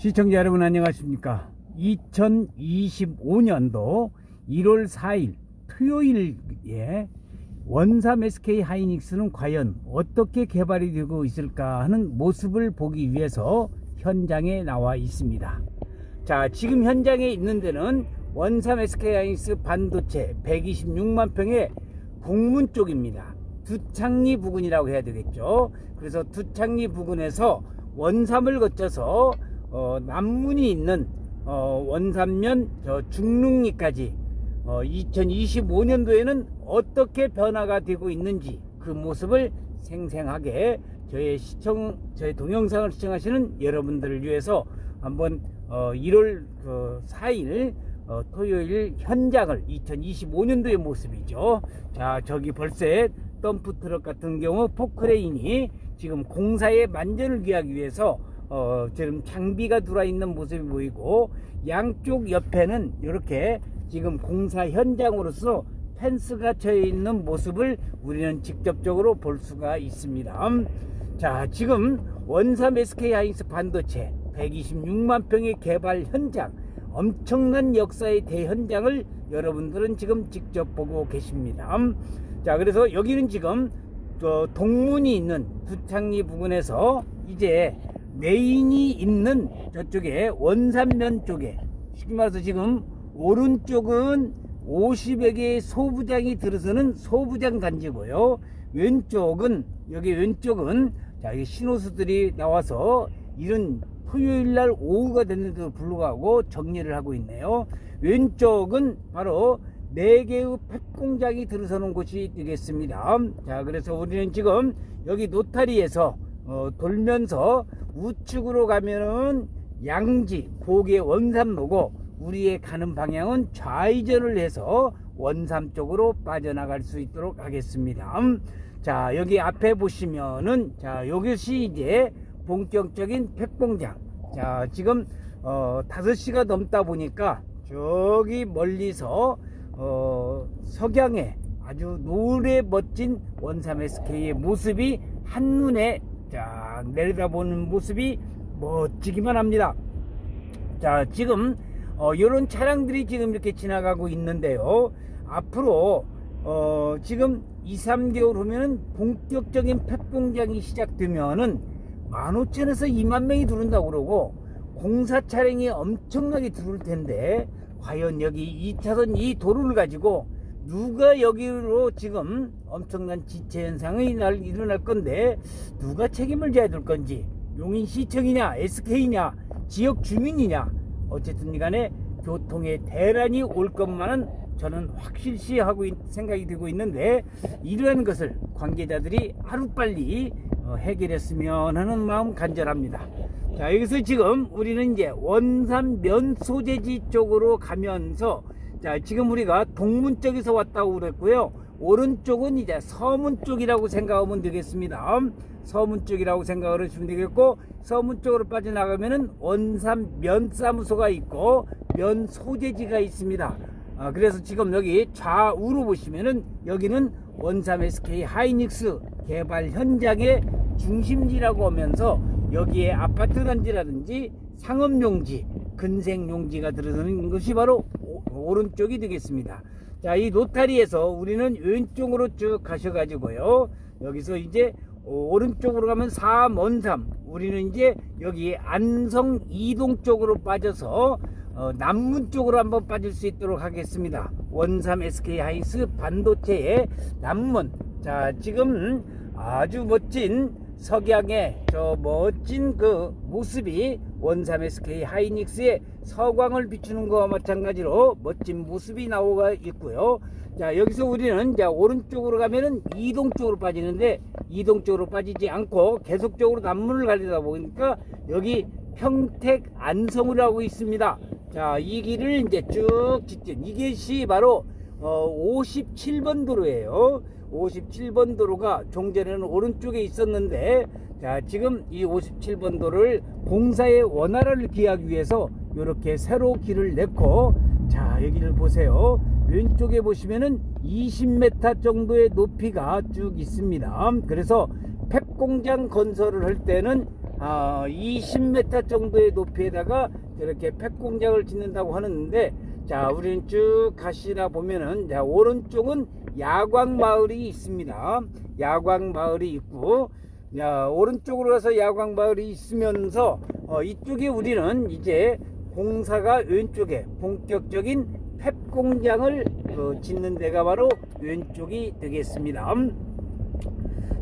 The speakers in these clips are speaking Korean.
시청자 여러분 안녕하십니까? 2025년도 1월 4일 토요일에 원삼 SK 하이닉스는 과연 어떻게 개발이 되고 있을까 하는 모습을 보기 위해서 현장에 나와 있습니다. 자 지금 현장에 있는 데는 원삼 SK 하이닉스 반도체 126만 평의 북문 쪽입니다. 두창리 부근이라고 해야 되겠죠? 그래서 두창리 부근에서 원삼을 거쳐서 어, 남문이 있는 어, 원삼면 저 중릉리까지 어, 2025년도에는 어떻게 변화가 되고 있는지 그 모습을 생생하게 저의 시청 저의 동영상을 시청하시는 여러분들을 위해서 한번 어, 1월 그 4일 어, 토요일 현장을 2025년도의 모습이죠. 자 저기 벌써 덤프 트럭 같은 경우 포크레인이 지금 공사의 만전을 기하기 위해서 어, 지금 장비가 들어와 있는 모습이 보이고 양쪽 옆에는 이렇게 지금 공사 현장으로서 펜스가 쳐 있는 모습을 우리는 직접적으로 볼 수가 있습니다. 음, 자, 지금 원삼 SK 하이닉스 반도체 126만 평의 개발 현장, 엄청난 역사의 대현장을 여러분들은 지금 직접 보고 계십니다. 음, 자, 그래서 여기는 지금 저 동문이 있는 두창리 부근에서 이제 메인이 있는 저쪽에 원산면 쪽에 쉽게 말해서 지금 오른쪽은 50여 개의 소부장이 들어서는 소부장 단지고요. 왼쪽은 여기 왼쪽은 자, 이 신호수들이 나와서 이런 토요일 날 오후가 됐는데도 불구하고 정리를 하고 있네요. 왼쪽은 바로 네 개의 팩공장이 들어서는 곳이 되겠습니다. 자, 그래서 우리는 지금 여기 노타리에서 어, 돌면서 우측으로 가면은 양지 고개 원삼로고 우리의 가는 방향은 좌회전을 해서 원삼 쪽으로 빠져나갈 수 있도록 하겠습니다. 음, 자 여기 앞에 보시면은 자 이것이 이제 본격적인 팩공장. 자 지금 어 5시가 넘다 보니까 저기 멀리서 어 석양에 아주 노래 멋진 원삼 SK의 모습이 한눈에 자 내려다보는 모습이 멋지기만 합니다. 자 지금 어, 이런 차량들이 지금 이렇게 지나가고 있는데요. 앞으로 어, 지금 2, 3개월 후면은 본격적인 펫 공장이 시작되면은 15,000에서 2만 명이 들어온다고 그러고 공사 차량이 엄청나게 들어올 텐데 과연 여기 2차선 이 도로를 가지고 누가 여기로 지금 엄청난 지체 현상이 날- 일어날 건데 누가 책임을 져야 될 건지 용인 시청이냐 SK냐 지역 주민이냐 어쨌든 간에 교통에 대란이 올 것만은 저는 확실시 하고 있- 생각이 되고 있는데 이러한 것을 관계자들이 하루빨리 어, 해결했으면 하는 마음 간절합니다. 자 여기서 지금 우리는 이제 원산 면 소재지 쪽으로 가면서 자 지금 우리가 동문 쪽에서 왔다고 그랬고요. 오른쪽은 이제 서문 쪽이라고 생각하면 되겠습니다. 서문 쪽이라고 생각을 하시면 되겠고 서문 쪽으로 빠져나가면은 원산 면사무소가 있고 면 소재지가 있습니다. 아, 그래서 지금 여기 좌우로 보시면은 여기는 원삼 SK 하이닉스 개발 현장의 중심지라고 하면서 여기에 아파트 단지라든지 상업용지, 근생용지가 들어서는 것이 바로 오- 오른쪽이 되겠습니다. 자, 이 노타리에서 우리는 왼쪽으로 쭉 가셔가지고요. 여기서 이제 오른쪽으로 가면 사먼삼 우리는 이제 여기 안성 이동 쪽으로 빠져서 어, 남문 쪽으로 한번 빠질 수 있도록 하겠습니다. 원삼 SK 하이스 반도체의 남문. 자, 지금 아주 멋진 석양의 저 멋진 그 모습이 원삼 SK 하이닉스의 서광을 비추는 것과 마찬가지로 멋진 모습이 나오고 있고요. 자, 여기서 우리는 자, 오른쪽으로 가면은 이동 쪽으로 빠지는데 이동 쪽으로 빠지지 않고 계속적으로 남문을 가려다 보니까 여기 평택 안성이라고 있습니다. 자, 이 길을 이제 쭉 직진. 이것이 바로 어, 57번 도로예요. 57번 도로가 종전에는 오른쪽에 있었는데 자 지금 이 57번 도로를 공사의 원활을 기하기 위해서 이렇게 새로 길을 냈고 자 여기를 보세요 왼쪽에 보시면은 20m 정도의 높이가 쭉 있습니다 그래서 팩공장 건설을 할 때는 아, 20m 정도의 높이에다가 이렇게 팩 공장을 짓는다고 하는데 자 우리는 쭉 가시다 보면은 자 오른쪽은 야광 마을이 있습니다 야광 마을이 있고 야 오른쪽으로 가서 야광 마을이 있으면서 어, 이쪽에 우리는 이제 공사가 왼쪽에 본격적인 펩 공장을 어, 짓는 데가 바로 왼쪽이 되겠습니다.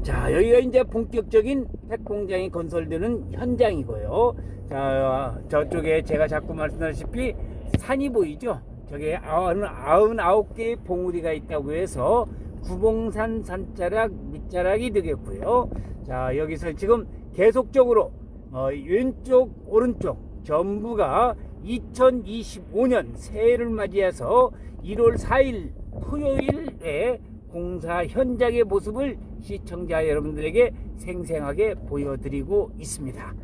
자 여기가 이제 본격적인 팩 공장이 건설되는 현장이고요. 자 저쪽에 제가 자꾸 말씀드렸다시피 산이 보이죠? 저게 아흔 아홉 개의 봉우리가 있다고 해서 구봉산 산자락 밑자락이 되겠고요. 자 여기서 지금 계속적으로 어, 왼쪽 오른쪽 전부가 2025년 새해를 맞이해서 1월 4일 토요일에 공사 현장의 모습을 시청자 여러분들에게 생생하게 보여드리고 있습니다.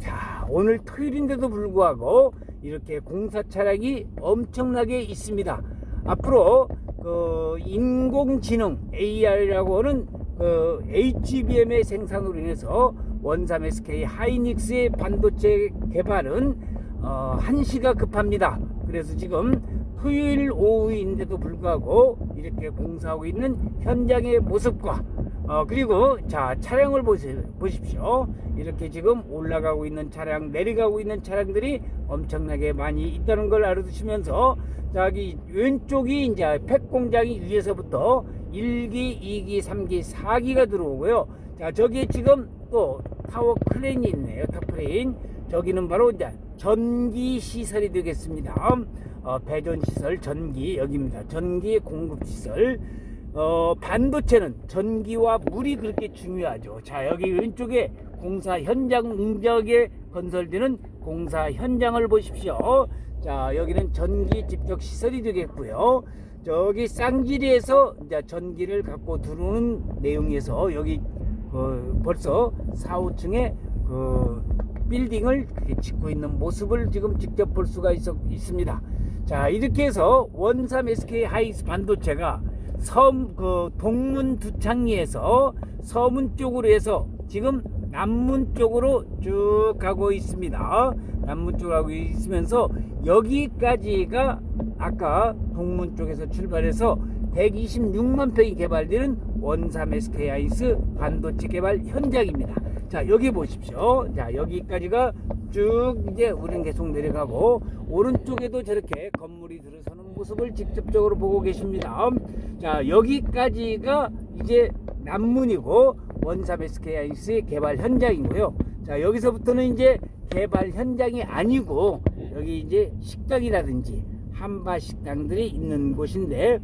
자, 오늘 토요일인데도 불구하고 이렇게 공사 차량이 엄청나게 있습니다. 앞으로 그 인공지능 AI라고 하는 그 HBM의 생산으로 인해서 원삼 SK 하이닉스의 반도체 개발은 어, 한시가 급합니다. 그래서 지금 토요일 오후인데도 불구하고 이렇게 공사하고 있는 현장의 모습과 어, 그리고 자 차량을 보시, 보십시오. 이렇게 지금 올라가고 있는 차량, 내려가고 있는 차량들이 엄청나게 많이 있다는 걸 알아두시면서 저기 왼쪽이 이제 팩 공장이 위에서부터 1기, 2기, 3기, 4기가 들어오고요. 자 저기에 지금 또 타워 크레인이 있네요. 타크레인. 저기는 바로 이제 전기 시설이 되겠습니다. 어, 배전 시설 전기 여기입니다. 전기 공급 시설. 어, 반도체는 전기와 물이 그렇게 중요하죠. 자, 여기 왼쪽에 공사 현장 응적에 건설되는 공사 현장을 보십시오. 자, 여기는 전기 집적 시설이 되겠고요. 저기 쌍지리에서 이제 전기를 갖고 들어오는 내용에서 여기 그 벌써 4, 5층에 그 빌딩을 짓고 있는 모습을 지금 직접 볼 수가 있, 있습니다. 자, 이렇게 해서 원삼 SK 하이스 반도체가 섬, 그, 동문 두창리에서 서문 쪽으로 해서 지금 남문 쪽으로 쭉 가고 있습니다. 남문 쪽으로 가고 있으면서 여기까지가 아까 동문 쪽에서 출발해서 126만 평이 개발되는 원삼 SK 하이스 반도체 개발 현장입니다. 자, 여기 보십시오. 자, 여기까지가 쭉 이제 우리는 계속 내려가고 오른쪽에도 저렇게 건물이 들어서는 모습을 직접적으로 보고 계십니다. 자, 여기까지가 이제 남문이고 원삼 SKIS의 개발 현장이고요. 자, 여기서부터는 이제 개발 현장이 아니고 여기 이제 식당이라든지 한바 식당들이 있는 곳인데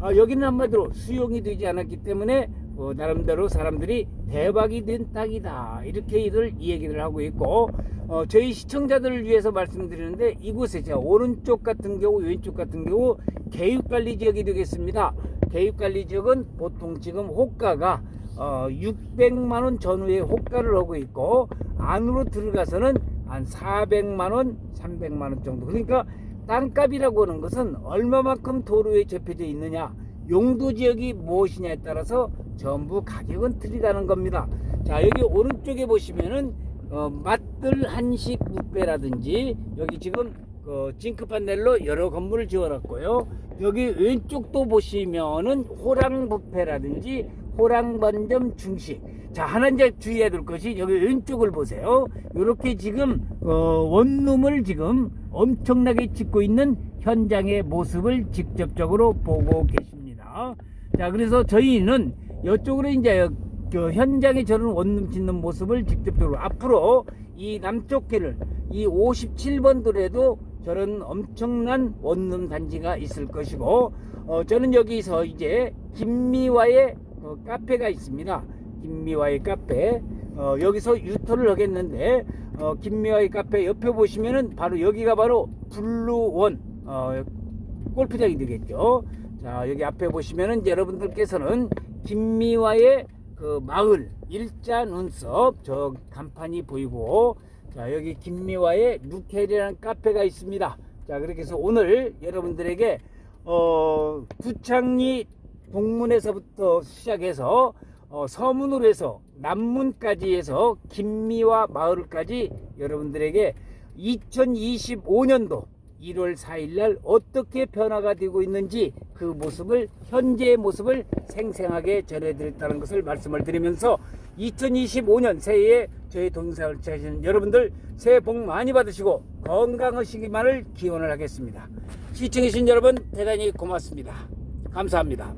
어, 여기는 한마디로 수용이 되지 않았기 때문에 어, 나름대로 사람들이 대박이 된 땅이다 이렇게 이들 이 얘기를 하고 있고 어, 저희 시청자들을 위해서 말씀드리는데 이곳에 제가 오른쪽 같은 경우 왼쪽 같은 경우 개육관리 지역이 되겠습니다 개육관리 지역은 보통 지금 호가가 어, 600만 원 전후에 호가를 하고 있고 안으로 들어가서는 한 400만 원 300만 원 정도 그러니까 땅값이라고 하는 것은 얼마만큼 도로에 접혀져 있느냐 용도 지역이 무엇이냐에 따라서 전부 가격은 틀리다는 겁니다. 자 여기 오른쪽에 보시면은 어, 맛들 한식 뷔페라든지 여기 지금 그 징크판넬로 여러 건물을 지어놨고요. 여기 왼쪽도 보시면은 호랑 뷔페라든지 호랑 번점 중식. 자 하나 이제 주의해야 될 것이 여기 왼쪽을 보세요. 이렇게 지금 어, 원룸을 지금 엄청나게 짓고 있는 현장의 모습을 직접적으로 보고 계십니다. 자 그래서 저희는 이쪽으로 이제 그 현장에 저런 원룸 짓는 모습을 직접적으로 앞으로 이 남쪽 길을 이 57번 도로에도 저런 엄청난 원룸 단지가 있을 것이고 어, 저는 여기서 이제 김미화의 어, 카페가 있습니다. 김미화의 카페 어, 여기서 유턴을 하겠는데 어, 김미화의 카페 옆에 보시면은 바로 여기가 바로 블루원 어, 골프장이 되겠죠. 자 여기 앞에 보시면은 여러분들께서는 김미화의 그 마을 일자 눈썹 저 간판이 보이고 자 여기 김미화의 루켈이라는 카페가 있습니다. 자 그렇게 해서 오늘 여러분들에게 어 두창리 동문에서부터 시작해서 어, 서문으로 해서 남문까지 해서 김미화 마을까지 여러분들에게 2025년도 1월 4일 날 어떻게 변화가 되고 있는지 그 모습을 현재의 모습을 생생하게 전해드렸다는 것을 말씀을 드리면서 2025년 새해에 저희 동생을 찾으시는 여러분들 새해 복 많이 받으시고 건강하시기만을 기원을 하겠습니다. 시청해주신 여러분 대단히 고맙습니다. 감사합니다.